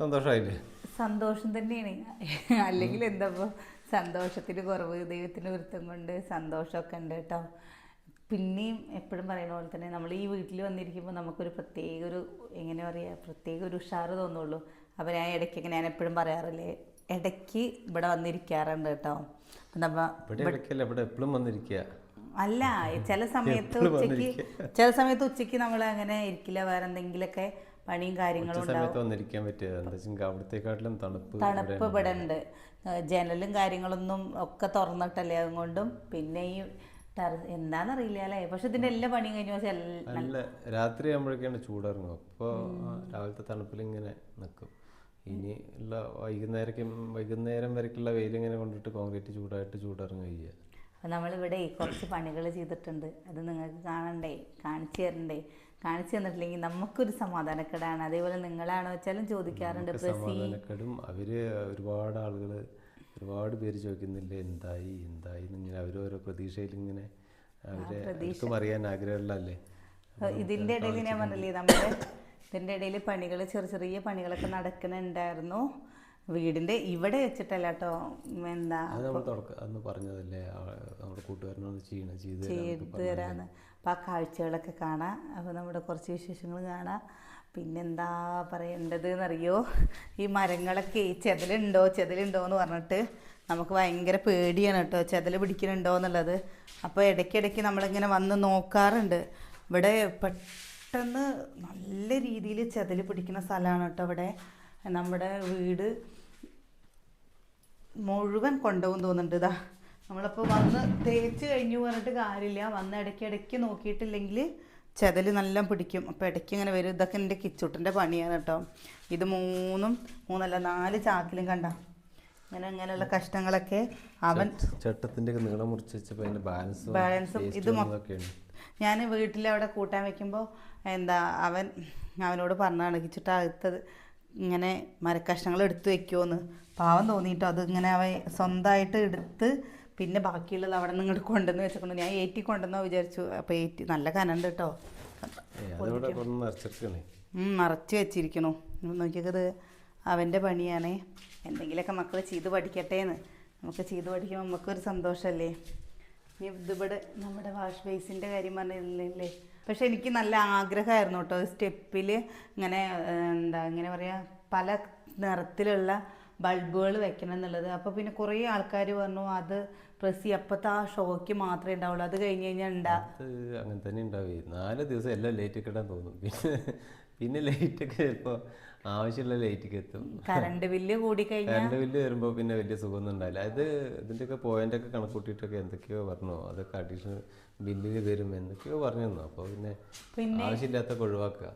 സന്തോഷമായില്ലേ സന്തോഷം തന്നെയാണ്. അല്ലെങ്കിൽ എന്താപ്പോ സന്തോഷത്തിന് കുറവ് ദൈവത്തിന് വൃത്തം കൊണ്ട് സന്തോഷമൊക്കെ ഉണ്ട് കേട്ടോ. പിന്നെയും എപ്പോഴും പറയുന്ന പോലെ തന്നെ നമ്മൾ ഈ വീട്ടിൽ വന്നിരിക്കുമ്പോൾ നമുക്കൊരു പ്രത്യേക ഒരു എങ്ങനെ പറയുക പ്രത്യേക ഒരു ഉഷാറ് തോന്നുള്ളൂ. അപ്പോൾ ഞാൻ ഇടയ്ക്കൊക്കെ ഞാൻ എപ്പോഴും പറയാറില്ലേ ഇടയ്ക്ക് ഇവിടെ വന്നിരിക്കാറുണ്ട് കേട്ടോ. അപ്പം എപ്പോഴും വന്നിരിക്കുക. അല്ല ചില സമയത്ത് ഉച്ചയ്ക്ക് ഉച്ചയ്ക്ക് ചില സമയത്ത് ഉച്ചയ്ക്ക് നമ്മൾ അങ്ങനെ ഇരിക്കില്ല. വേറെ എന്തെങ്കിലുമൊക്കെ പണിയും കാര്യങ്ങളും വന്നിരിക്കാൻ പറ്റുക. അവിടത്തെക്കാട്ടിലും തണുപ്പ് തണുപ്പ് ഇവിടെ ഉണ്ട് ജനലും കാര്യങ്ങളൊന്നും ഒക്കെ തുറന്നിട്ടല്ലേ അതുകൊണ്ടും. പിന്നെ ഈ എന്താന്നറിയില്ല അല്ലേ? പക്ഷെ ഇതിന്റെ എല്ലാ പണിയും കഴിഞ്ഞു പക്ഷെ നല്ല രാത്രി ആകുമ്പോഴേക്കാണ് ചൂടിറങ്ങും അപ്പോൾ രാവിലത്തെ തണുപ്പിൽ ഇങ്ങനെ നിൽക്കും ഇനി ഉള്ള വൈകുന്നേരം വൈകുന്നേരം വരയ്ക്കുള്ള വെയിലിങ്ങനെ കൊണ്ടിട്ട് കോൺക്രീറ്റ് ചൂടായിട്ട് ചൂടിറങ്ങുക അപ്പം നമ്മളിവിടെ കുറച്ച് പണികൾ ചെയ്തിട്ടുണ്ട്. അത് നിങ്ങൾക്ക് കാണണ്ടേ? കാണിച്ചു തരണ്ടേ? കാണിച്ചു തന്നിട്ടില്ലെങ്കിൽ നമുക്കൊരു സമാധാനക്കേടാണ്. അതേപോലെ നിങ്ങളാണോ വെച്ചാലും ചോദിക്കാറുണ്ട് സമാധാനക്കേടും. അവർ ഒരുപാട് ആളുകൾ ഒരുപാട് പേര് ചോദിക്കുന്നില്ലേ എന്തായി എന്തായി ഇങ്ങനെ അവരോരോ പ്രതീക്ഷയിൽ ഇങ്ങനെ അവരെ അറിയാൻ ആഗ്രഹമുള്ളതല്ലേ. ഇതിന്റെ ഇടയിൽ ഞാൻ പറഞ്ഞില്ലേ നമ്മുടെ ഇതിന്റെ ഇടയിൽ പണികൾ ചെറിയ ചെറിയ പണികളൊക്കെ നടക്കുന്നുണ്ടായിരുന്നു. വീടിന്റെ ഇവിടെ വെച്ചിട്ടല്ല കേട്ടോ എന്താ അന്ന് പറഞ്ഞതല്ലേ ആ, നമ്മുടെ കൂട്ടുകാരനൊന്ന് ചെയ്യണം ചെയ്ത് തരാം എന്നൊക്കെ ചെയ്ത് തരാന്ന്. അപ്പം ആ കാഴ്ചകളൊക്കെ കാണാം. അപ്പോൾ നമ്മുടെ കുറച്ച് വിശേഷങ്ങൾ കാണാം. പിന്നെന്താ പറയേണ്ടത് എന്നറിയോ ഈ മരങ്ങളൊക്കെ ചെതലുണ്ടോ ചെതലുണ്ടോ എന്ന് പറഞ്ഞിട്ട് നമുക്ക് ഭയങ്കര പേടിയാണ് കേട്ടോ ചെതൽ പിടിക്കുന്നുണ്ടോ എന്നുള്ളത്. അപ്പോൾ ഇടയ്ക്കിടയ്ക്ക് നമ്മളിങ്ങനെ വന്ന് നോക്കാറുണ്ട്. ഇവിടെ പെട്ടെന്ന് നല്ല രീതിയിൽ ചെതൽ പിടിക്കുന്ന സ്ഥലമാണ് കേട്ടോ ഇവിടെ. നമ്മുടെ വീട് മുഴുവൻ കൊണ്ടുപോകും തോന്നുന്നുണ്ട് ഇതാ. നമ്മളിപ്പോൾ വന്ന് തേച്ച് കഴിഞ്ഞു പറഞ്ഞിട്ട് കാര്യമില്ല. വന്ന് ഇടയ്ക്ക് ഇടയ്ക്ക് നോക്കിയിട്ടില്ലെങ്കിൽ ചെതൽ നല്ല പിടിക്കും. അപ്പോൾ ഇടയ്ക്ക് ഇങ്ങനെ വരും. ഇതൊക്കെ എന്റെ കിച്ചൂട്ടിന്റെ പണിയാണ് കേട്ടോ. ഇത് മൂന്നും മൂന്നല്ല നാല് ചാക്കിലും കണ്ട. ഇങ്ങനെ ഇങ്ങനെയുള്ള കഷ്ണങ്ങളൊക്കെ അവൻ ചട്ടത്തിന്റെ നീളം മുറിച്ച് ബാലൻസ് ബാലൻസും ഇത് ഞാൻ വീട്ടിൽ അവിടെ കൂട്ടാൻ വെക്കുമ്പോൾ എന്താ അവൻ അവനോട് പറഞ്ഞാണ് കിച്ചിട്ട് അകത്തത് ഇങ്ങനെ മരക്കഷ്ണങ്ങൾ എടുത്തു വെക്കുമെന്ന് പാവം തോന്നിയിട്ടോ അത് ഇങ്ങനെ അവ സ്വന്തമായിട്ട് എടുത്ത് പിന്നെ ബാക്കിയുള്ളത് അവിടെ നിന്ന് ഇങ്ങോട്ട് കൊണ്ടുവന്ന് വെച്ചിട്ടുണ്ട് ഞാൻ ഏറ്റി കൊണ്ടുവന്നോ വിചാരിച്ചു. അപ്പോൾ ഏറ്റി നല്ല കനണ്ട് കേട്ടോ നിറച്ച് വെച്ചിരിക്കണു. നോക്കിയത് അവന്റെ പണിയാണ്. എന്തെങ്കിലുമൊക്കെ മക്കൾ ചെയ്ത് പഠിക്കട്ടെ എന്ന് നമുക്ക് ചെയ്ത് പഠിക്കുമ്പോൾ നമുക്കൊരു സന്തോഷമല്ലേ ഇനി ഇതിവിടെ നമ്മുടെ വാഷ് ബേസിന്റെ കാര്യം പറഞ്ഞില്ലേ? പക്ഷെ എനിക്ക് നല്ല ആഗ്രഹമായിരുന്നു കേട്ടോ. സ്റ്റെപ്പിൽ ഇങ്ങനെ എന്താ ഇങ്ങനെ പറയുക പല നിറത്തിലുള്ള ബൾബുകൾ വെക്കണം എന്നുള്ളത്. അപ്പോൾ പിന്നെ കുറേ ആൾക്കാർ പറഞ്ഞു അത് പ്രസി അപ്പോഴത്തെ ആ ഷോക്ക് മാത്രമേ ഉണ്ടാവുള്ളൂ. അത് കഴിഞ്ഞ് കഴിഞ്ഞാൽ ഉണ്ടാ. അങ്ങനെ തന്നെ ഉണ്ടാവേ നാല് ദിവസം എല്ലാം ലൈറ്റ് കിട്ടാൻ തോന്നും. പിന്നെ പിന്നെ ലൈറ്റ് ഒക്കെ ചിലപ്പോൾ ആവശ്യമുള്ള ലൈറ്റൊക്കെ എത്തും. കറണ്ട് ബില്ല് കൂടി കഴിഞ്ഞാൽ കറണ്ട് ബില്ല് വരുമ്പോൾ പിന്നെ വലിയ സുഖമൊന്നും ഉണ്ടാവില്ല. അത് ഇതിന്റെയൊക്കെ ഒക്കെ കണക്കൂട്ടിയിട്ടൊക്കെ എന്തൊക്കെയോ പറഞ്ഞു? അതൊക്കെ അഡീഷണൽ ബില്ലിൽ വരും. എന്തൊക്കെയോ പറഞ്ഞു തന്നു. അപ്പോൾ പിന്നെ ആവശ്യമില്ലാത്ത ഒഴിവാക്കുക.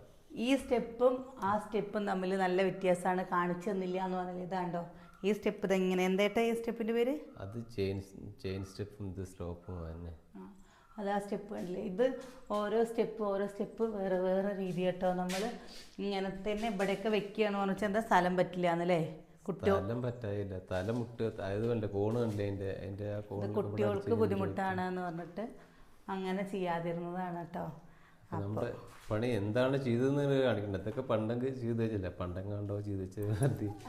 ഈ സ്റ്റെപ്പും ആ സ്റ്റെപ്പും തമ്മിൽ നല്ല വ്യത്യാസമാണ്. കാണിച്ചു തന്നില്ല എന്ന് പറഞ്ഞാൽ ഇതാണ്ടോ? ഈ സ്റ്റെപ്പ് ഇതെങ്ങനെ എന്തേട്ടാ ഈ സ്റ്റെപ്പിന്റെ പേര്? അത് ചെയിൻ ചെയിൻ സ്റ്റെപ്പും ഇത് സ്ലോപ്പും തന്നെ. അത് ആ സ്റ്റെപ്പ് കണ്ടില്ലേ? ഇത് ഓരോ സ്റ്റെപ്പ് ഓരോ സ്റ്റെപ്പ് വേറെ വേറെ രീതി കേട്ടോ നമ്മൾ ഇങ്ങനെ തന്നെ ഇവിടെയൊക്കെ വെക്കുകയാണെന്ന് പറഞ്ഞാൽ എന്താ സ്ഥലം പറ്റില്ല എന്നല്ലേ കുട്ടികളും പറ്റായില്ല. തല മുട്ട് അതായത് കണ്ടേ കോണ് കണ്ടേ ആ കോണ് കുട്ടികൾക്ക് ബുദ്ധിമുട്ടാണ് എന്ന് പറഞ്ഞിട്ട് അങ്ങനെ ചെയ്യാതിരുന്നതാണ് കേട്ടോ. നമ്മുടെ പണി എന്താണ് ചെയ്തതെന്ന് കാണിക്കണ്ട. ഇതൊക്കെ പണ്ടെങ്കിൽ ചെയ്ത് വെച്ചില്ല? പണ്ടെങ്ങാണ്ടോ ചെയ്ത് വെച്ച്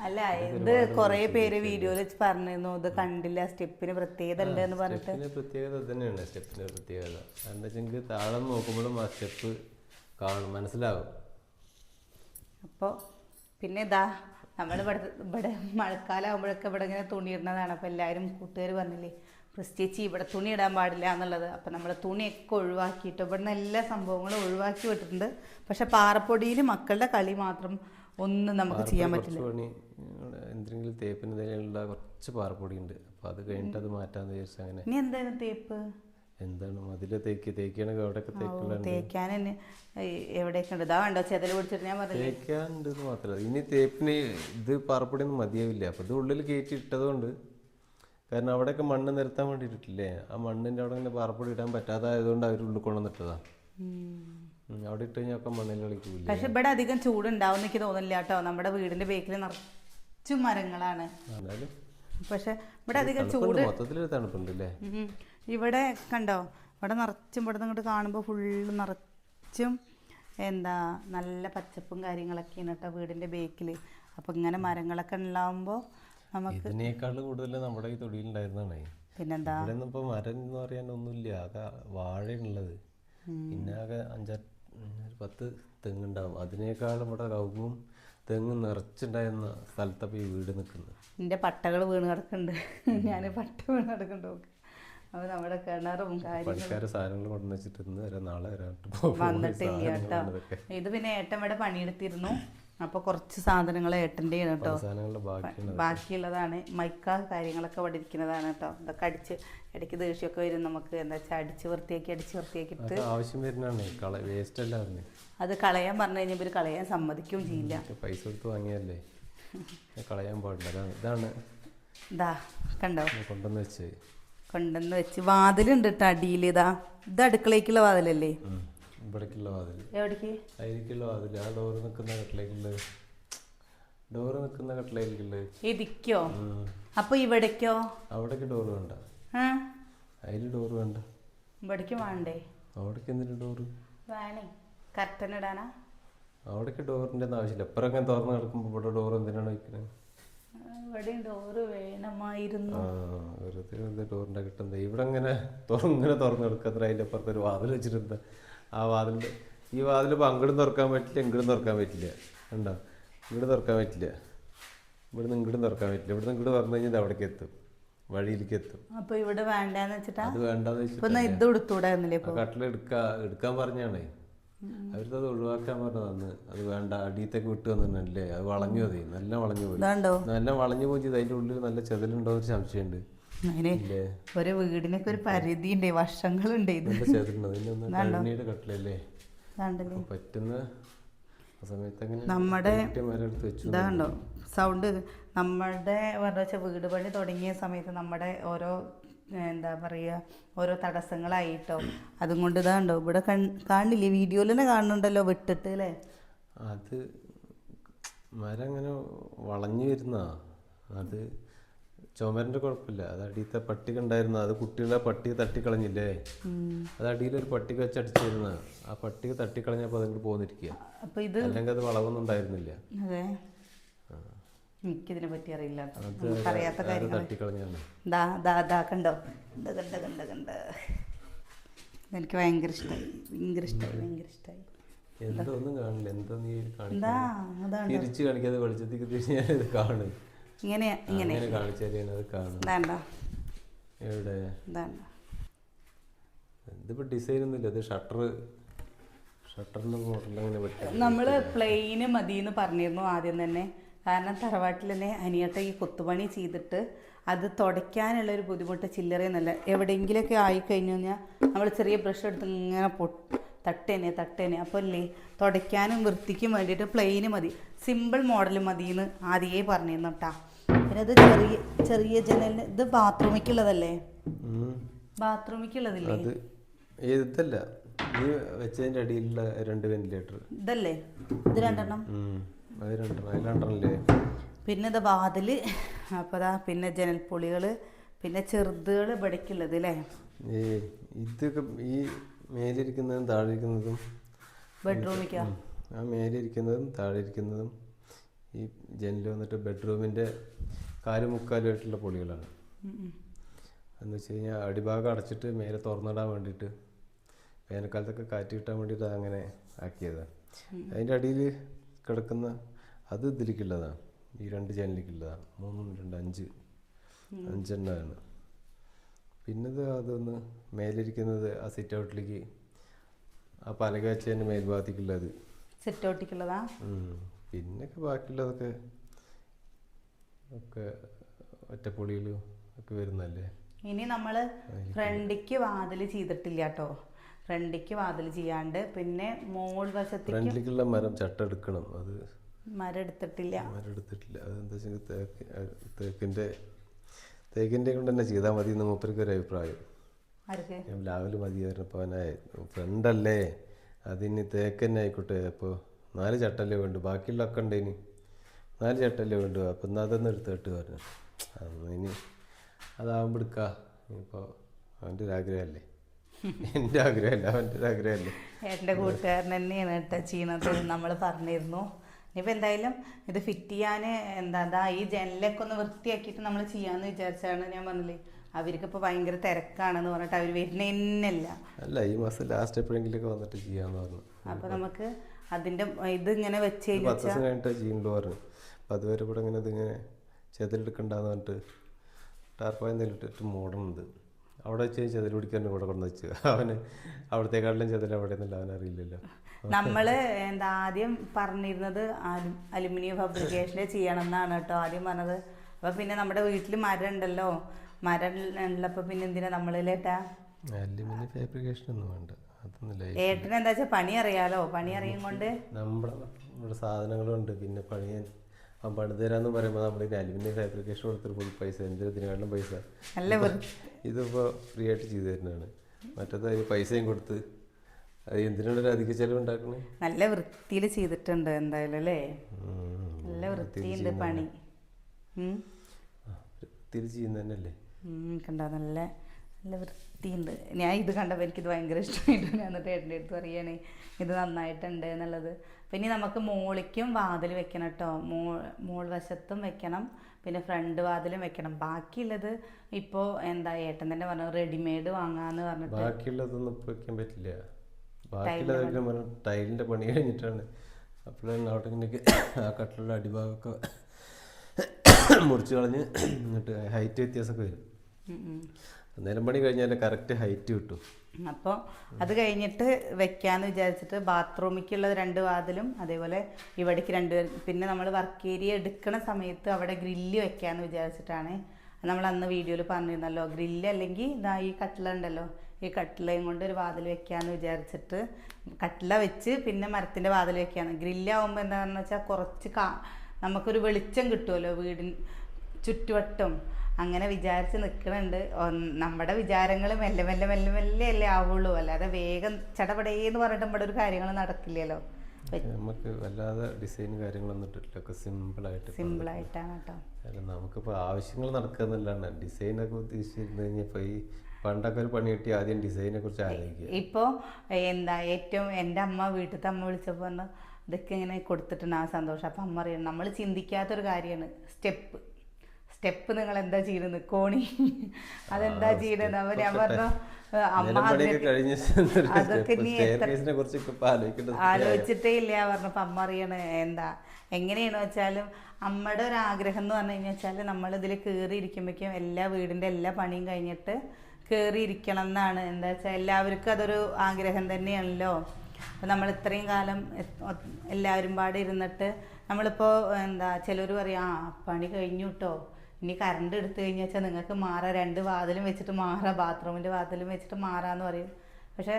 അല്ല ഇത് കുറേ പേര് വീഡിയോയിൽ പറഞ്ഞിരുന്നു. ഇത് കണ്ടില്ല സ്റ്റെപ്പിന് പ്രത്യേകത ഉണ്ട് എന്ന് പറഞ്ഞിട്ട്. സ്റ്റെപ്പിന് പ്രത്യേകത തന്നെയാണ്. സ്റ്റെപ്പിന് പ്രത്യേകത. എന്താ വെച്ചെങ്കിൽ താളം നോക്കുമ്പോഴും ആ സ്റ്റെപ്പ് കാണും. മനസ്സിലാവും. അപ്പോൾ പിന്നെ ഇതാ നമ്മൾ ഇവിടെ ഇവിടെ മഴക്കാലം ആകുമ്പോഴൊക്കെ ഇവിടെ ഇങ്ങനെ തുണിയിടുന്നതാണ്. അപ്പൊ അപ്പോൾ എല്ലാവരും കൂട്ടുകാർ പറഞ്ഞില്ലേ പ്രത്യേകിച്ച് ഇവിടെ തുണി ഇടാൻ പാടില്ല എന്നുള്ളത്. അപ്പം നമ്മൾ തുണിയൊക്കെ ഒഴിവാക്കിയിട്ട് ഇവിടുന്ന് എല്ലാ സംഭവങ്ങളും ഒഴിവാക്കി വിട്ടിട്ടുണ്ട്. പക്ഷെ പാറപ്പൊടിയിൽ മക്കളുടെ കളി മാത്രം ഒന്നും നമുക്ക് ചെയ്യാൻ പറ്റില്ല. എന്തെങ്കിലും തേപ്പിന് എന്തെങ്കിലുള്ള കുറച്ച് പാറപ്പൊടി ഉണ്ട് അപ്പോൾ അത് കഴിഞ്ഞിട്ട് അത് മാറ്റാന്ന് വിചാരിച്ചു അങ്ങനെ. ഇനി എന്താണ് തേപ്പ്? എന്താണ്? മതിൽ തേക്ക് തേക്കാണെങ്കിൽ അവിടെയൊക്കെ തേക്കാൻ എവിടെയൊക്കെ ഉണ്ട്? ഇതാ കണ്ടോ ചെതൽ പിടിച്ചിട്ട് ഞാൻ പറഞ്ഞു തേക്കാനുണ്ട് മാത്രമല്ല. ഇനി തേപ്പിന് ഇത് പാറപ്പൊടി ഒന്നും മതിയാവില്ല. അപ്പോൾ ഇത് ഉള്ളിൽ കയറ്റി ഇട്ടതുകൊണ്ട് കാരണം അവിടെയൊക്കെ മണ്ണ് നിരത്താൻ വേണ്ടിയിട്ടില്ലേ ആ മണ്ണിന്റെ അവിടെ ഇങ്ങനെ പാറപ്പൊടി ഇടാൻ പറ്റാതായതുകൊണ്ട് അവർ ഉള്ളിൽ കൊണ്ടുവന്നിട്ടതാ. അവിടെ ഇട്ട് കഴിഞ്ഞാൽ ഒക്കെ മണ്ണിൽ കളിക്കൂല പക്ഷെ ഇവിടെ അധികം ചൂടുണ്ടാവും എനിക്ക് തോന്നില്ല കേട്ടോ. നമ്മുടെ വീടിന്റെ ബേക്കിൽ നിറച്ചു മരങ്ങളാണ്. പക്ഷെ ഇവിടെ അധികം ചൂട് മൊത്തത്തിൽ തണുപ്പുണ്ടല്ലേ? തണുപ്പുണ്ട് ഇവിടെ കണ്ടോ? ഇവിടെ നിറച്ചും ഇവിടെ ഇങ്ങോട്ട് കാണുമ്പോൾ ഫുള്ള് നിറച്ചും എന്താ നല്ല പച്ചപ്പും കാര്യങ്ങളൊക്കെയാണ് കേട്ടോ വീടിന്റെ ബേക്കിൽ അപ്പോൾ ഇങ്ങനെ മരങ്ങളൊക്കെ ഉണ്ടാവുമ്പോൾ നമുക്ക് ഇതിനേക്കാൾ കൂടുതൽ നമ്മുടെ ഈ തൊടിയിലുണ്ടായിരുന്നതാണേ പിന്നെന്താ? ഇവിടെ ഇപ്പൊ മരം എന്ന് പറയാൻ ഒന്നുമില്ല ആകെ വാഴയുള്ളത് പിന്നെ ആകെ ഒരു പത്ത് തെങ്ങുണ്ടാവും. അതിനേക്കാളും ഇവിടെ കവുങ്ങും തെങ്ങ് നിറച്ചുണ്ടായിരുന്ന സ്ഥലത്തപ്പോൾ ഈ വീട് നിൽക്കുന്നത്. എന്റെ പട്ടകൾ വീണ് കിടക്കുന്നുണ്ട്. ഞാൻ പട്ട വീണ് കിടക്കുന്നുണ്ട് അപ്പോൾ നമ്മുടെ കിണറും പണിക്കാരെ സാധനങ്ങൾ കൊണ്ടുവന്ന് വെച്ചിട്ട് ഇന്ന് വരെ നാളെ വരെ വന്നിട്ടില്ല കേട്ടോ. ഇത് പിന്നെ ഏട്ടൻ ഇവിടെ പണിയെടുത്തിരുന്നു. അപ്പോൾ കുറച്ച് സാധനങ്ങൾ ഏട്ടന്റെ കേട്ടോ ബാക്കിയുള്ളതാണ്. മൈക്ക കാര്യങ്ങളൊക്കെ ഇവിടെ ഇരിക്കുന്നതാണ് കേട്ടോ ഇതൊക്കെ അടിച്ച് ഇടയ്ക്ക് ദേഷ്യമൊക്കെ വരും നമുക്ക്. എന്താ വെച്ചാൽ അടിച്ച് വൃത്തിയാക്കി അടിച്ച് വൃത്തിയാക്കിയിട്ട്. ആവശ്യം വരുന്നതാണ്. വേസ്റ്റ് അല്ല അത് കളയാൻ പറഞ്ഞു കഴിഞ്ഞാൽ ഇവർ കളയാൻ സമ്മതിക്കുകയും ചെയ്യില്ല. പൈസ കൊടുത്ത് വാങ്ങിയല്ലേ കളയാൻ പാടില്ല. ഇതാണ്. ഇതാ കണ്ടോ? കൊണ്ടുവന്ന് വെച്ചത്. കൊണ്ടുവന്ന് വെച്ച്. വാതിലുണ്ട് കേട്ടോ അടിയിൽ ഇതാ ഇത് അടുക്കളയ്ക്കുള്ള വാതിലല്ലേ. ഇവിടേക്കുള്ള വാതിൽ എവിടേക്ക്? അതിലേക്കുള്ള വാതിൽ ആ ഡോർ നിൽക്കുന്ന കട്ടിലേക്കുള്ള ഡോർ നിൽക്കുന്ന കട്ടിലേക്കുള്ളത് ഇതിക്കോ? അപ്പോൾ ഇവിടേക്കോ? അവിടേക്ക് ഡോർ വേണ്ട. അതിൽ ഡോർ വേണ്ട. ഇവിടേക്ക് വേണ്ടേ? അവിടേക്ക് എന്തിനു ഡോർ വേണേ. കർട്ടൻ ഇടാനാ? അവിടേക്ക് ഡോറിന്റെ ഒന്നും ആവശ്യമില്ല. എപ്പോഴും അങ്ങനെ തുറന്ന് കിടക്കുമ്പോൾ ഇവിടെ ഡോർ എന്തിനാണ് വയ്ക്കുന്നത് ഇവിടെയും ഡോറ് വേണമായിരുന്നു. വെറുതെ ഡോറിന്റെ കിട്ടുന്നത് ഇവിടെ അങ്ങനെ തുറന്ന് ഇങ്ങനെ തുറന്ന് കിടക്കുന്ന അതിന്റെ അപ്പുറത്ത് ഒരു വാതിൽ വെച്ചിട്ടുണ്ട് ആ വാതിലിന്റെ ഈ വാതിൽ ഇപ്പോൾ അങ്ങോട്ടും തുറക്കാൻ പറ്റില്ല ഇങ്ങോട്ടും തുറക്കാൻ പറ്റില്ല. കണ്ടോ? ഇങ്ങോട്ട് തുറക്കാൻ പറ്റില്ല. ഇവിടുന്ന് ഇങ്ങോട്ടും തുറക്കാൻ പറ്റില്ല. ഇവിടുന്ന് ഇങ്ങോട്ട് തുറന്നു കഴിഞ്ഞാൽ അവിടേക്ക് എത്തും. വഴിയിലേക്ക് എത്തും. അപ്പൊ ഇവിടെ വേണ്ടെന്ന് വെച്ചിട്ടാ? അത് വേണ്ടാന്ന് ഇപ്പൊ വെച്ചിട്ട് ഇത് ഇപ്പോ? കട്ടിൽ എടുക്കാ എടുക്കാൻ പറഞ്ഞാണേ. അത് ഒഴിവാക്കാൻ പറഞ്ഞതാണ് അത് വേണ്ട അടിയത്തേക്ക് വിട്ടു വന്നിട്ടുണ്ടല്ലേ അത് വളഞ്ഞു അതെ നല്ല വളഞ്ഞു പോയി. നല്ല വളഞ്ഞു പോയി അതിന്റെ ഉള്ളിൽ നല്ല ചെതലുണ്ടോ ഒരു സംശയമുണ്ട്. അതിന് ഒരു വീടിനൊക്കെ ഒരു പരിധി ഉണ്ട് വർഷങ്ങളുണ്ട് ഇത്. പറ്റുന്ന നമ്മുടെ ഇതാണ്ടോ സൗണ്ട് നമ്മുടെ വെച്ചാൽ വീട് പണി തുടങ്ങിയ സമയത്ത് നമ്മുടെ ഓരോ എന്താ പറയുക ഓരോ തടസ്സങ്ങളായിട്ടോ അതും കൊണ്ട് ഇതാണ്ടോ ഇവിടെ കാണില്ലേ? വീഡിയോയിൽ തന്നെ കാണുന്നുണ്ടല്ലോ വിട്ടിട്ട് അല്ലേ അത് മരം അങ്ങനെ വളഞ്ഞു വരുന്ന അത് ചുമരിന്റെ കുഴപ്പമില്ല. അത് അടിയത്തെ പട്ടിക ഉണ്ടായിരുന്നു അത് കുട്ടികളെ പട്ടിക തട്ടിക്കളഞ്ഞില്ലേ. അത് അടിയിൽ ഒരു പട്ടിക വെച്ച് അടിച്ചിരുന്ന ആ പട്ടിക തട്ടിക്കളഞ്ഞപ്പോൾ അതങ്ങോട്ട് പോന്നിരിക്കുക ഇത് അല്ലെങ്കിൽ അത് വളവൊന്നും ഉണ്ടായിരുന്നില്ല. എനിക്കിതിനെ പറ്റി അറിയില്ല കാര്യങ്ങൾ കണ്ട? എനിക്ക് ഭയങ്കര ഇഷ്ടമായി ഭയങ്കര ഇഷ്ടമായി ഭയങ്കര ഇഷ്ടമായി എന്തോ ഒന്നും കാണില്ല. എന്തോ നീ കാണില്ല തിരിച്ച് കാണിക്കാതെ വെളിച്ചത്തേക്ക് തിരിച്ച് ഞാനത് കാണും. ഇങ്ങനെ ഇങ്ങനെ. എവിടെ? ഇതാണ്ട. ഇതിപ്പോ ഡിസൈൻ ഒന്നുമില്ല ഇത് ഷട്ടർ ഷട്ടറിന്റെ മോഡൽ അങ്ങനെ പറ്റും നമ്മൾ പ്ലെയിന് മതി എന്ന് പറഞ്ഞിരുന്നു ആദ്യം തന്നെ. കാരണം തറവാട്ടിൽ തന്നെ അനിയട്ട ഈ കൊത്തുപണി ചെയ്തിട്ട് അത് തുടയ്ക്കാനുള്ള ഒരു ബുദ്ധിമുട്ട് ചില്ലറയെന്നല്ല എവിടെയെങ്കിലൊക്കെ ആയി കഴിഞ്ഞു കഴിഞ്ഞാൽ നമ്മൾ ചെറിയ ബ്രഷ് എടുത്ത് ഇങ്ങനെ പൊ തട്ടേനെ തട്ടേനെ. അപ്പോൾ അല്ലേ തുടയ്ക്കാനും വൃത്തിക്കും വേണ്ടിയിട്ട് പ്ലെയിന് മതി. സിമ്പിൾ മോഡൽ മതി എന്ന് ആദ്യമേ പറഞ്ഞിരുന്നു കേട്ടാ പിന്നെ അത് ചെറിയ ചെറിയ ജനലിന് ഇത് ബാത്റൂമിക്കുള്ളതല്ലേ. ബാത്റൂമിക്കുള്ളതില്ലേ? അത് ഇതല്ല ഈ വെച്ചതിന്റെ അടിയിലുള്ള രണ്ട് വെന്റിലേറ്റർ ഇതല്ലേ? ഇത് രണ്ടെണ്ണം? അത് രണ്ടെണ്ണം. അത് രണ്ടെണ്ണല്ലേ? പിന്നെ ഇത് വാതിൽ. അപ്പോൾ ദാ പിന്നെ ജനൽപ്പൊളികൾ പിന്നെ ചെറുതുകൾ ഇവിടേക്കുള്ളത് അല്ലേ ഈ ഇതൊക്കെ ഈ മേലിരിക്കുന്നതും താഴെ ഇരിക്കുന്നതും ബെഡ്റൂമിക്കാ ആ മേലിരിക്കുന്നതും താഴെ ഇരിക്കുന്നതും ഈ ജനൽ വന്നിട്ട് ബെഡ്റൂമിന്റെ കാലും മുക്കാലുമായിട്ടുള്ള പൊളികളാണ് എന്ന് വെച്ച് കഴിഞ്ഞാൽ അടിഭാഗം അടച്ചിട്ട് മേലെ തുറന്നിടാൻ വേണ്ടിയിട്ട് വേനൽക്കാലത്തൊക്കെ കാറ്റ് കിട്ടാൻ വേണ്ടിയിട്ട് അങ്ങനെ ആക്കിയതാണ് അതിന്റെ അടിയിൽ കിടക്കുന്ന അത് ഇതിലേക്കുള്ളതാണ്. ഈ രണ്ട് ജനലിലേക്കുള്ളതാണ്. മൂന്നും രണ്ട് അഞ്ച് അഞ്ചെണ്ണമാണ്. പിന്നത് അതൊന്ന് മേലിരിക്കുന്നത് ആ സിറ്റ് ഔട്ടിലേക്ക് ആ പലക വെച്ചതിന്റെ മേൽഭാഗത്തേക്കുള്ളത്. സിറ്റ് ഔട്ടിക്കുള്ളതാ പിന്നെ പിന്നൊക്കെ ബാക്കിയുള്ളതൊക്കെ ഒക്കെ ഒറ്റപ്പൊളിയിലും ഒക്കെ വരുന്നല്ലേ ഇനി നമ്മൾ ഫ്രണ്ടിക്ക് വാതിൽ ചെയ്തിട്ടില്ല കേട്ടോ ഫ്രണ്ടിക്ക് വാതിൽ ചെയ്യാണ്ട് പിന്നെ മോൾ വശത്തേക്ക് ഫ്രണ്ടിലേക്കുള്ള മരം ചട്ട എടുക്കണം അത് മരം എടുത്തിട്ടില്ല. മരം എടുത്തിട്ടില്ല. അതെന്താ എന്താ വെച്ചാൽ തേക്ക് തേക്കിന്റെ തേക്കിന്റെ കൊണ്ട് തന്നെ ചെയ്താൽ മതി എന്ന് മൂപ്പർക്ക് ഒരു അഭിപ്രായം. ഞാൻ ലാവിൽ മതി പറഞ്ഞപ്പോൾ അവനായ ഫ്രണ്ടല്ലേ അതിന് തേക്ക് തന്നെ ആയിക്കോട്ടെ. അപ്പോൾ നാല് ചട്ടല്ലേ വേണ്ടു. ബാക്കിയുള്ളതൊക്കെ ഉണ്ട് ഇനി. നാല് ചട്ടല്ലേ വേണ്ടു. അപ്പം എന്നാൽ അതൊന്നും എടുത്തിട്ട് പറഞ്ഞു. അന്ന് ഇനി അതാവുമ്പോൾ എടുക്കാം. ഇപ്പോൾ അവന്റെ ഒരു ആഗ്രഹമല്ലേ? എന്റെ ആഗ്രഹമല്ല? അവന്റെ ഒരു ആഗ്രഹമല്ലേ? എന്റെ കൂട്ടുകാരൻ തന്നെയാണ് കേട്ടോ ചെയ്യണത് നമ്മൾ പറഞ്ഞിരുന്നു. ഇനിയിപ്പോൾ എന്തായാലും ഇത് ഫിറ്റ് ചെയ്യാൻ എന്താ അതാ ഈ ജനലൊക്കെ ഒന്ന് വൃത്തിയാക്കിയിട്ട് നമ്മൾ ചെയ്യാമെന്ന് വിചാരിച്ചാണ് ഞാൻ പറഞ്ഞില്ലേ അവർക്കിപ്പോൾ ഭയങ്കര തിരക്കാണെന്ന് പറഞ്ഞിട്ട് അവർ എന്നല്ല അല്ല ഈ മാസം ലാസ്റ്റ് എപ്പോഴെങ്കിലും വന്നിട്ട് ചെയ്യാന്ന് പറഞ്ഞു. അപ്പോൾ നമുക്ക് അതിന്റെ ഇത് ഇങ്ങനെ വെച്ച് കഴിഞ്ഞാൽ കഴിഞ്ഞിട്ട് ചെയ്യുന്നുണ്ട് പറഞ്ഞു. അപ്പം അതുവരെ ഇവിടെ ഇങ്ങനെ ഇതിങ്ങനെ ചെതിലെടുക്കണ്ടെന്ന് പറഞ്ഞിട്ട് ടാർപ്പായ എന്തെങ്കിലും ഇട്ടിട്ട് മൂടുന്നുണ്ട് അവിടെ വെച്ച് ചെതിൽ പിടിക്കാൻ ഇവിടെ കൊണ്ടു വെച്ച്. അവന് അവിടത്തെക്കാട്ടിലും ചെതിൽ അവിടെ നിന്നില്ല അവനറിയില്ലല്ലോ. നമ്മൾ എന്താ ആദ്യം പറഞ്ഞിരുന്നത് അലു അലുമിനിയം ഫാബ്രിക്കേഷനെ ചെയ്യണം എന്നാണ് കേട്ടോ. ആദ്യം പറഞ്ഞത്. അപ്പൊ പിന്നെ നമ്മുടെ വീട്ടിൽ മരം ഉണ്ടല്ലോ. മരം ഉള്ളപ്പോ പിന്നെ എന്തിനാ നമ്മളിലേട്ടാ അലുമിനിയം ഫാബ്രിക്കേഷൻ ഒന്നും വേണ്ട. അതൊന്നുമില്ല ഏട്ടന് എന്താ വെച്ചാൽ പണി അറിയാലോ? പണി അറിയും കൊണ്ട്? നമ്മുടെ സാധനങ്ങളുണ്ട് പിന്നെ പണി അവൻ പണിത് തരാന്ന് പറയുമ്പോൾ നമ്മൾ ഈ അലുമിനിയം ഫാബ്രിക്കേഷൻ കൊടുത്തിട്ട് ഫുൾ പൈസ. എന്തിനും ഇതിനെക്കാളും പൈസ? ഇതിപ്പോൾ ഫ്രീ ആയിട്ട് ചെയ്തു തരുന്നതാണ്. മറ്റേത് പൈസയും കൊടുത്ത് എന്തിനാണ് അധിക ചെലവ് ഉണ്ടാക്കണേ നല്ല വൃത്തിയിൽ ചെയ്തിട്ടുണ്ട് എന്തായാലും അല്ലേ? നല്ല വൃത്തിയുണ്ട് പണി. ചെയ്യുന്ന കണ്ടോ? നല്ല നല്ല വൃത്തിയുണ്ട്. ഞാൻ ഇത് കണ്ടപ്പോൾ എനിക്കിത് ഭയങ്കര ഇഷ്ടമായിട്ട് ഞാൻ എന്നിട്ട് ഏട്ടന്റെ അടുത്ത് പറയണേ ഇത് നന്നായിട്ടുണ്ട് എന്നുള്ളത്. പിന്നെ നമുക്ക് മോളിക്കും വാതിൽ വെക്കണം കേട്ടോ. മോ മോൾ വശത്തും വെക്കണം. പിന്നെ ഫ്രണ്ട് വാതിലും വെക്കണം. ബാക്കിയുള്ളത് ഇപ്പോൾ എന്താ ഏട്ടൻ തന്നെ പറഞ്ഞു റെഡിമെയ്ഡ് വാങ്ങാന്ന് പറഞ്ഞിട്ട്. ബാക്കിയുള്ളതൊന്നും വെക്കാൻ പറ്റില്ല. ബാക്കിയുള്ളത് വെക്കാൻ ടൈലിന്റെ പണി കഴിഞ്ഞിട്ടാണ്. അപ്പോഴാണ് അവിടെ ഇങ്ങനെ ആ കട്ടിലുള്ള അടിഭാഗമൊക്കെ മുറിച്ച് കളഞ്ഞ് എന്നിട്ട് ഹൈറ്റ് വ്യത്യാസമൊക്കെ വരും. അന്നേരം പണി കഴിഞ്ഞാൽ കറക്റ്റ് ഹൈറ്റ് കിട്ടും. അപ്പോൾ അത് കഴിഞ്ഞിട്ട് വെക്കാന്ന് വിചാരിച്ചിട്ട് ബാത്റൂമിക്കുള്ള രണ്ട് വാതിലും അതേപോലെ ഇവിടേക്ക് രണ്ട് പിന്നെ നമ്മൾ വർക്ക് ഏരിയ എടുക്കണ സമയത്ത് അവിടെ ഗ്രില്ല് വെക്കാന്ന് വിചാരിച്ചിട്ടാണ് നമ്മൾ അന്ന് വീഡിയോയിൽ പറഞ്ഞിരുന്നല്ലോ ഗ്രില്ല് അല്ലെങ്കിൽ ഇതാ ഈ കട്ടില ഉണ്ടല്ലോ ഈ കട്ടിലയും കൊണ്ട് ഒരു വാതിൽ വെക്കാന്ന് വിചാരിച്ചിട്ട് കട്ടില വെച്ച് പിന്നെ മരത്തിന്റെ വാതിൽ വെക്കുകയാണ് ഗ്രില്ലാവുമ്പോൾ എന്താണെന്ന് വെച്ചാൽ കുറച്ച് കാ നമുക്കൊരു വെളിച്ചം കിട്ടുമല്ലോ വീടിന് ചുറ്റുവട്ടം. അങ്ങനെ വിചാരിച്ച് നിൽക്കുന്നുണ്ട് നമ്മുടെ വിചാരങ്ങൾ മെല്ലെ മെല്ലെ മെല്ലെ മെല്ലെ അല്ലേ ആവുള്ളൂ. അല്ലാതെ വേഗം ചടപടേന്ന് പറഞ്ഞിട്ട് നമ്മുടെ ഒരു കാര്യങ്ങൾ നടക്കില്ലല്ലോ. നമുക്ക് വല്ലാതെ ഡിസൈൻ കാര്യങ്ങളൊന്നും ഇട്ടിട്ടില്ല ഒക്കെ സിമ്പിളായിട്ട് സിമ്പിളായിട്ടാണ് കേട്ടോ. അല്ല നമുക്കിപ്പോൾ ആവശ്യങ്ങൾ നടക്കുന്നല്ലാണ്ട് ഡിസൈനൊക്കെ ഉദ്ദേശിച്ചിരുന്നു കഴിഞ്ഞപ്പോൾ ഈ പണ്ടൊക്കെ ഒരു പണി കിട്ടി ആദ്യം ഡിസൈനെ കുറിച്ച് ആലോചിക്കുക. ഇപ്പോൾ എന്താ ഏറ്റവും എന്റെ അമ്മ വീട്ടിലത്തെ അമ്മ വിളിച്ചപ്പോൾ ഇതൊക്കെ ഇങ്ങനെ കൊടുത്തിട്ടുണ്ട്. ആ സന്തോഷം. അപ്പം അമ്മ അറിയണം നമ്മൾ ചിന്തിക്കാത്തൊരു കാര്യമാണ്. സ്റ്റെപ്പ്. സ്റ്റെപ്പ് നിങ്ങൾ എന്താ ചെയ്യുന്നത് നിക്കോണി അതെന്താ ചെയ്യുന്നത് അവർ ഞാൻ പറഞ്ഞു അമ്മ അതൊക്കെ നീ ആലോചിച്ചിട്ടേ ഇല്ല. പറഞ്ഞപ്പോൾ അമ്മ അറിയണേ എന്താ? എങ്ങനെയാണ് വെച്ചാലും അമ്മയുടെ ഒരു ആഗ്രഹം എന്ന് പറഞ്ഞു കഴിഞ്ഞാൽ വെച്ചാൽ നമ്മൾ ഇതിൽ കയറി ഇരിക്കുമ്പോഴേക്കും എല്ലാ വീടിന്റെ എല്ലാ പണിയും കഴിഞ്ഞിട്ട് കയറി ഇരിക്കണം എന്നാണ്. എന്താ വെച്ചാൽ എല്ലാവർക്കും അതൊരു ആഗ്രഹം തന്നെയാണല്ലോ. അപ്പോൾ നമ്മൾ ഇത്രയും കാലം എല്ലാവരും പാടെ ഇരുന്നിട്ട് നമ്മളിപ്പോ എന്താ ചിലർ പറയും ആ പണി കഴിഞ്ഞു കേട്ടോ ഇനി കറണ്ട് എടുത്തു കഴിഞ്ഞാൽ വെച്ചാൽ നിങ്ങൾക്ക് മാറാം. രണ്ട് വാതിലും വെച്ചിട്ട് മാറാം. ബാത്റൂമിന്റെ വാതിലും വെച്ചിട്ട് മാറാന്ന് പറയും. പക്ഷേ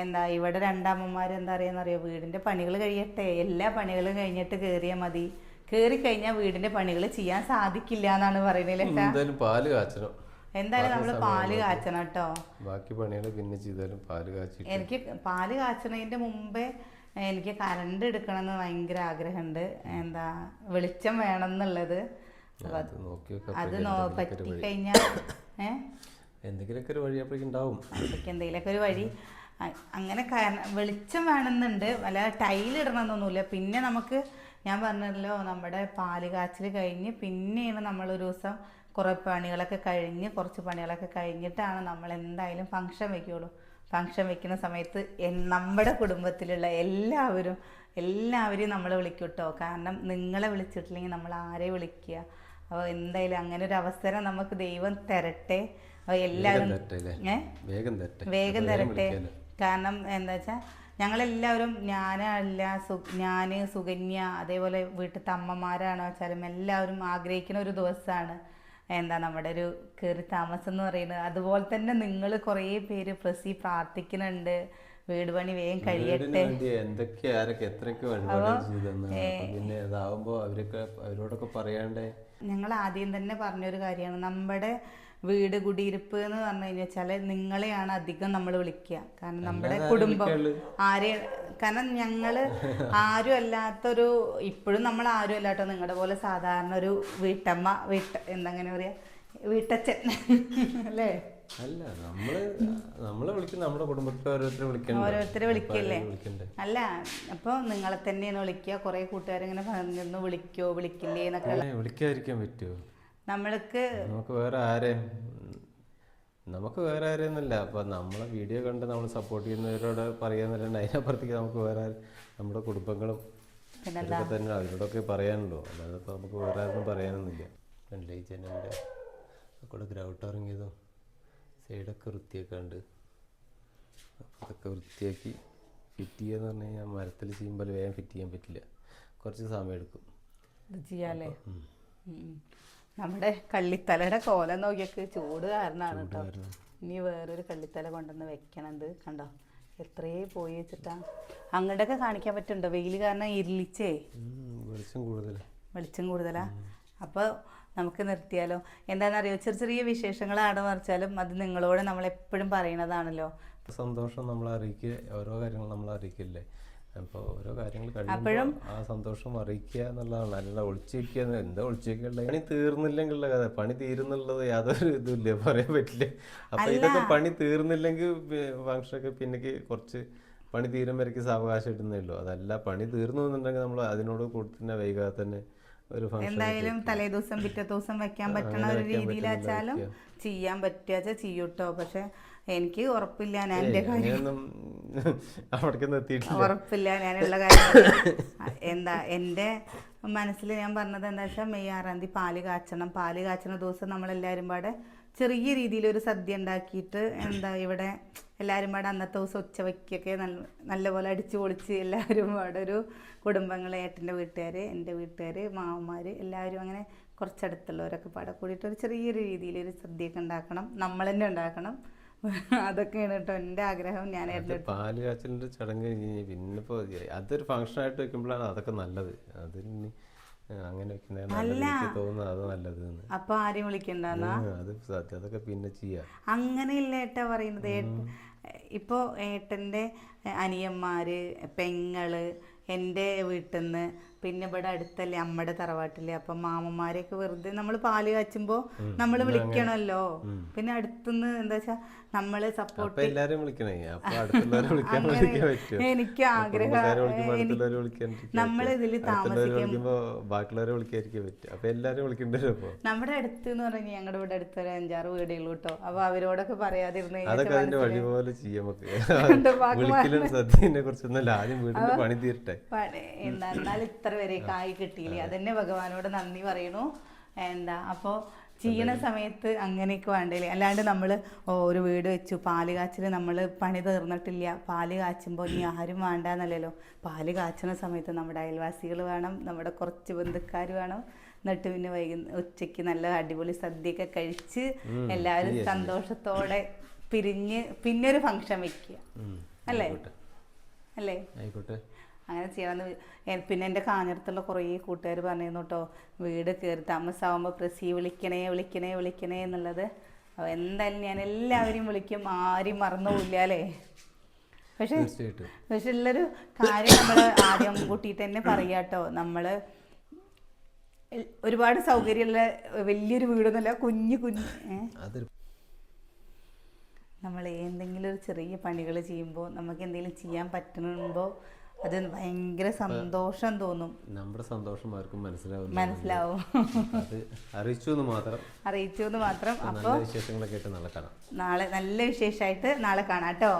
എന്താ ഇവിടെ രണ്ടമ്മമാർ എന്താ അറിയാന്നറിയോ വീടിന്റെ പണികൾ കഴിയട്ടെ. എല്ലാ പണികളും കഴിഞ്ഞിട്ട് കയറിയാൽ മതി. കയറി കഴിഞ്ഞാൽ വീടിന്റെ പണികൾ ചെയ്യാൻ സാധിക്കില്ല എന്നാണ് പറയുന്നത് പാൽ കാച്ചണം. എന്തായാലും നമ്മൾ പാൽ കാച്ചണം കേട്ടോ. ബാക്കി പണികൾ പിന്നെ ചെയ്താലും പാൽ കാച്ചി എനിക്ക് പാൽ കാച്ചണതിന്റെ മുമ്പേ എനിക്ക് കറണ്ട് എടുക്കണം എന്ന് ഭയങ്കര ആഗ്രഹമുണ്ട്. എന്താ വെളിച്ചം വേണം എന്നുള്ളത് അത് പറ്റി കഴിഞ്ഞാൽ എന്തെങ്കിലുമൊക്കെ ഒരു വഴി അപ്പോഴേക്കും ഉണ്ടാവും. എന്തെങ്കിലുമൊക്കെ ഒരു വഴി. അങ്ങനെ വെളിച്ചം വേണമെന്നുണ്ട്. അല്ല ടൈലിടണമെന്നൊന്നുമില്ല പിന്നെ നമുക്ക് ഞാൻ പറഞ്ഞല്ലോ നമ്മുടെ പാൽ കാച്ചിൽ കഴിഞ്ഞ് പിന്നെയാണ് ഒരു ദിവസം കുറേ പണികളൊക്കെ കഴിഞ്ഞ് കുറച്ച് പണികളൊക്കെ കഴിഞ്ഞിട്ടാണ് നമ്മൾ എന്തായാലും ഫംഗ്ഷൻ വെക്കുകയുള്ളൂ ഫംഗ്ഷൻ വെക്കുന്ന സമയത്ത് നമ്മുടെ കുടുംബത്തിലുള്ള എല്ലാവരും എല്ലാവരെയും നമ്മൾ വിളിക്കും കേട്ടോ. കാരണം നിങ്ങളെ വിളിച്ചിട്ടില്ലെങ്കിൽ നമ്മൾ ആരെ വിളിക്കുക. അപ്പോൾ എന്തായാലും അങ്ങനെ ഒരു അവസരം നമുക്ക് ദൈവം തരട്ടെ. അപ്പോൾ എല്ലാവരും വേഗം തരട്ടെ. വേഗം തരട്ടെ. കാരണം എന്താ വെച്ചാൽ ഞങ്ങളെല്ലാവരും ഞാനല്ല സു ഞാൻ സുകന്യ അതേപോലെ വീട്ടിലത്തെ അമ്മമാരാണോ വെച്ചാലും എല്ലാവരും ആഗ്രഹിക്കുന്ന ഒരു ദിവസമാണ് എന്താ നമ്മുടെ ഒരു കയറി താമസം എന്ന് പറയുന്നത്. അതുപോലെ തന്നെ നിങ്ങൾ കുറേ പേര് പ്രസി പ്രാർത്ഥിക്കുന്നുണ്ട്. വീട് പണി വേഗം കഴിയട്ടെ. എന്തൊക്കെ ആരൊക്കെ എത്രയൊക്കെ പിന്നെ അതാവുമ്പോ അവരൊക്കെ അവരോടൊക്കെ പറയാണ്ടേ. ഞങ്ങൾ ആദ്യം തന്നെ പറഞ്ഞൊരു കാര്യമാണ്. നമ്മുടെ വീട് കുടിയിരിപ്പ് എന്ന് പറഞ്ഞു കഴിഞ്ഞാൽ നിങ്ങളെയാണ് അധികം നമ്മൾ വിളിക്കുക. കാരണം നമ്മുടെ കുടുംബം ആരെ കാരണം ഞങ്ങൾ ആരും അല്ലാത്തൊരു ഇപ്പോഴും നമ്മൾ ആരും അല്ലാട്ടോ. നിങ്ങളുടെ പോലെ സാധാരണ ഒരു വീട്ടമ്മ വീട്ട എന്താ അങ്ങനെ പറയാ? വീട്ടച്ഛൻ. അല്ലേ? അല്ല നമ്മൾ നമ്മളെ വിളിക്കുന്ന നമ്മുടെ കുടുംബത്തിലെ ഓരോരുത്തരെ വിളിക്കണ്ടേ? ഓരോരുത്തരെ വിളിക്കല്ലേ? അല്ല അപ്പൊ നിങ്ങളെ തന്നെയാണ് വിളിക്കുക. കുറേ കൂട്ടുകാരിങ്ങനെ പറഞ്ഞിരുന്നു വിളിക്കോ വിളിക്കില്ലേ എന്നൊക്കെ വിളിക്കാതിരിക്കാൻ പറ്റുമോ നമ്മൾക്ക് നമുക്ക് വേറെ ആരെയും നമുക്ക് വേറെ ആരെയൊന്നുമില്ല. അപ്പൊ നമ്മളെ വീഡിയോ കണ്ട് നമ്മൾ സപ്പോർട്ട് ചെയ്യുന്നവരോട് പറയാന്നല്ലാണ്ട് അതിനപ്പുറത്തേക്ക് നമുക്ക് വേറെ ആര്- നമ്മുടെ കുടുംബങ്ങളും തന്നെ അവരോടൊക്കെ പറയാനുള്ളൂ. അല്ലാതെ ഇപ്പൊ നമുക്ക് വേറെ ആരൊന്നും പറയാനൊന്നുമില്ല. ഈ ജനലിന്റെ കൂടെ ഗ്രൗട്ട് ഇറങ്ങിയതും സൈഡൊക്കെ വൃത്തിയാക്കാണ്ട്. അപ്പോൾ അതൊക്കെ വൃത്തിയാക്കി ഫിറ്റ് ചെയ്യുക പറഞ്ഞു കഴിഞ്ഞാൽ മരത്തിൽ ചെയ്യുമ്പോൾ വേഗം ഫിറ്റ് ചെയ്യാൻ പറ്റില്ല. കുറച്ച് സമയം എടുക്കും. ഇത് ചെയ്യാല്ലേ? നമ്മുടെ കള്ളിത്തലയുടെ കോലം നോക്കിയൊക്കെ ചൂട് കാരണമാണ് കേട്ടോ. ഇനി വേറൊരു കള്ളിത്തല കൊണ്ടുവന്ന് വെക്കണത് കണ്ടോ? എത്രയേ പോയി വെച്ചിട്ടാ. അങ്ങോട്ടൊക്കെ കാണിക്കാൻ പറ്റുന്നുണ്ടോ? വെയിൽ കാരണം ഇരുളിച്ചേ വെളിച്ചം കൂടുതലാ. വെളിച്ചം കൂടുതലാ. അപ്പോൾ നമുക്ക് നിർത്തിയാലോ? എന്താണെന്നറിയോ? ചെറിയ ചെറിയ വിശേഷങ്ങളാണ് മറിച്ചാലും അത് നിങ്ങളോട് നമ്മൾ എപ്പോഴും പറയണതാണല്ലോ. സന്തോഷം നമ്മൾ അറിയിക്കുക ഓരോ കാര്യങ്ങൾ നമ്മൾ അറിയിക്കില്ലേ? അപ്പോൾ ഓരോ കാര്യങ്ങൾ അപ്പോഴും- ആ സന്തോഷം അറിയിക്കുക എന്നുള്ളതാണ്. അല്ല ഒളിച്ചിരിക്കുക എന്താ ഒളിച്ചിരിക്കുക പണി തീർന്നില്ലെങ്കിലുള്ള കഥ. പണി തീരുന്നുള്ളത് യാതൊരു ഇതുമില്ല. പറയാൻ പറ്റില്ല. അപ്പൊ ഇതൊക്കെ പണി തീർന്നില്ലെങ്കിൽ ഫംഗ്ഷനൊക്കെ പിന്നേക്ക് കുറച്ച് പണി തീരും വരയ്ക്ക് സാവകാശം ഇടുന്നേ ഉള്ളൂ. അതല്ല പണി തീർന്നു എന്നുണ്ടെങ്കിൽ നമ്മൾ അതിനോട് കൂടി തന്നെ വൈകാതെ തന്നെ ഒരു എന്തായാലും തലേ ദിവസം പിറ്റേ ദിവസം വെക്കാൻ പറ്റണ ഒരു രീതിയിലാച്ചാലും ചെയ്യാൻ പറ്റുക ചെയ്യൂട്ടോ. പക്ഷെ എനിക്ക് ഉറപ്പില്ല ഞാൻ എന്റെ കാര്യം ഉറപ്പില്ല ഞാനുള്ള കാര്യം എന്താ എന്റെ മനസ്സിൽ ഞാൻ പറഞ്ഞത് എന്താ വെച്ചാൽ മെയ് ആറാം തീയതി പാൽ കാച്ചണം. പാൽ കാച്ചണ ദിവസം നമ്മളെല്ലാവരും പാടെ ചെറിയ രീതിയിൽ ഒരു സദ്യ ഉണ്ടാക്കിയിട്ട് എന്താ ഇവിടെ എല്ലാവരും പാടെ അന്നത്തെ ദിവസം ഉച്ചവയ്ക്കൊക്കെ നല്ല നല്ലപോലെ അടിച്ചു പൊളിച്ച് എല്ലാവരും പാടെ ഒരു കുടുംബങ്ങൾ ഏട്ടന്റെ വീട്ടുകാർ എന്റെ വീട്ടുകാർ മാവന്മാർ എല്ലാവരും അങ്ങനെ കുറച്ചടുത്തുള്ളവരൊക്കെ പാടെ കൂടിയിട്ട് ഒരു ചെറിയൊരു രീതിയിലൊരു സദ്യയൊക്കെ ഉണ്ടാക്കണം. നമ്മൾ തന്നെ ഉണ്ടാക്കണം. അതൊക്കെയാണ് കേട്ടോ എന്റെ ആഗ്രഹം. ഞാൻ പാൽ കാച്ചലിന്റെ ചടങ്ങ് കഴിഞ്ഞ് പിന്നെ ഇപ്പോ അതൊരു ഫംഗ്ഷൻ ആയിട്ട് വെക്കുമ്പോഴാണ് അതൊക്കെ നല്ലത്. അതിന് അങ്ങനെ അപ്പൊ ആരും വിളിക്കണ്ടെന്നാ അതൊക്കെ പിന്നെ ചെയ്യാം. അങ്ങനെയല്ല ഏട്ടാ പറയുന്നത്? ഇപ്പോ ഏട്ടന്റെ അനിയന്മാര് പെങ്ങൾ എന്റെ വീട്ടിൽ നിന്ന് പിന്നെ ഇവിടെ അടുത്തല്ലേ അമ്മയുടെ തറവാട്ടില്ലേ അപ്പൊ മാമന്മാരെയൊക്കെ വെറുതെ നമ്മൾ പാൽ കാച്ചുമ്പോ നമ്മൾ വിളിക്കണല്ലോ. പിന്നെ അടുത്തുനിന്ന് എന്താ വെച്ചാ നമ്മളെ സപ്പോർട്ട് എനിക്ക് ആഗ്രഹം നമ്മളെ ഇതിൽ ഇതിൽ വരും നമ്മുടെ അടുത്ത് എന്ന് പറഞ്ഞാൽ ഞങ്ങളുടെ ഇവിടെ അടുത്ത് ഒരു അഞ്ചാറ് വീടുകൾ കേട്ടോ. അപ്പൊ അവരോടൊക്കെ പറയാതിരുന്നു കഴിഞ്ഞാൽ എന്നാൽ ഇത്ര വരെ കായ് കിട്ടിയില്ലേ? അതന്നെ ഭഗവാനോട് നന്ദി പറയണു എന്താ അപ്പോൾ ചെയ്യണ സമയത്ത് അങ്ങനെയൊക്കെ വേണ്ടല്ലേ അല്ലാണ്ട് നമ്മൾ ഒരു വീട് വെച്ചു പാൽ കാച്ചിൽ നമ്മൾ പണി തീർന്നിട്ടില്ല. പാൽ കാച്ചുമ്പോൾ ഇനി ആരും വേണ്ടാന്നല്ലല്ലോ? പാൽ കാച്ചണ സമയത്ത് നമ്മുടെ അയൽവാസികൾ വേണം നമ്മുടെ കുറച്ച് ബന്ധുക്കാർ വേണം. എന്നിട്ട് പിന്നെ വൈകുന്ന ഉച്ചയ്ക്ക് നല്ല അടിപൊളി സദ്യയൊക്കെ കഴിച്ച് എല്ലാവരും സന്തോഷത്തോടെ പിരിഞ്ഞ് പിന്നെ ഒരു ഫംഗ്ഷൻ വെക്കുക. അല്ലേ? അല്ലേ? ആയിക്കോട്ടെ. അങ്ങനെ ചെയ്യണമെന്ന് പിന്നെ എന്റെ കാഞ്ഞിടത്തുള്ള കുറേ കൂട്ടുകാർ പറഞ്ഞിരുന്നു കേട്ടോ വീട് കയറി താമസമാകുമ്പോൾ പ്രസി വിളിക്കണേ വിളിക്കണേ വിളിക്കണേ എന്നുള്ളത്. അപ്പോൾ എന്തായാലും ഞാൻ എല്ലാവരെയും വിളിക്കും. ആരും മറന്നുപോയില്ല അല്ലേ? പക്ഷേ പക്ഷെ ഉള്ളൊരു കാര്യം നമ്മൾ ആദ്യം കൂട്ടിയിട്ട് തന്നെ പറയാട്ടോ നമ്മൾ ഒരുപാട് സൗകര്യമുള്ള വലിയൊരു വീടൊന്നുമല്ല. കുഞ്ഞു കുഞ്ഞു നമ്മൾ എന്തെങ്കിലും ഒരു ചെറിയ പണികൾ ചെയ്യുമ്പോൾ നമുക്ക് എന്തെങ്കിലും ചെയ്യാൻ പറ്റുമ്പോൾ അത് ഭയങ്കര സന്തോഷം തോന്നും. നമ്മുടെ സന്തോഷം ആർക്കും മനസ്സിലാവും മനസ്സിലാവും. അറിയിച്ചു എന്ന് മാത്രം. അറിയിച്ചു എന്ന് മാത്രം അപ്പോൾ വിശേഷങ്ങളൊക്കെ ആയിട്ട് നാളെ കാണാം. നാളെ നല്ല വിശേഷമായിട്ട് നാളെ കാണാം കേട്ടോ.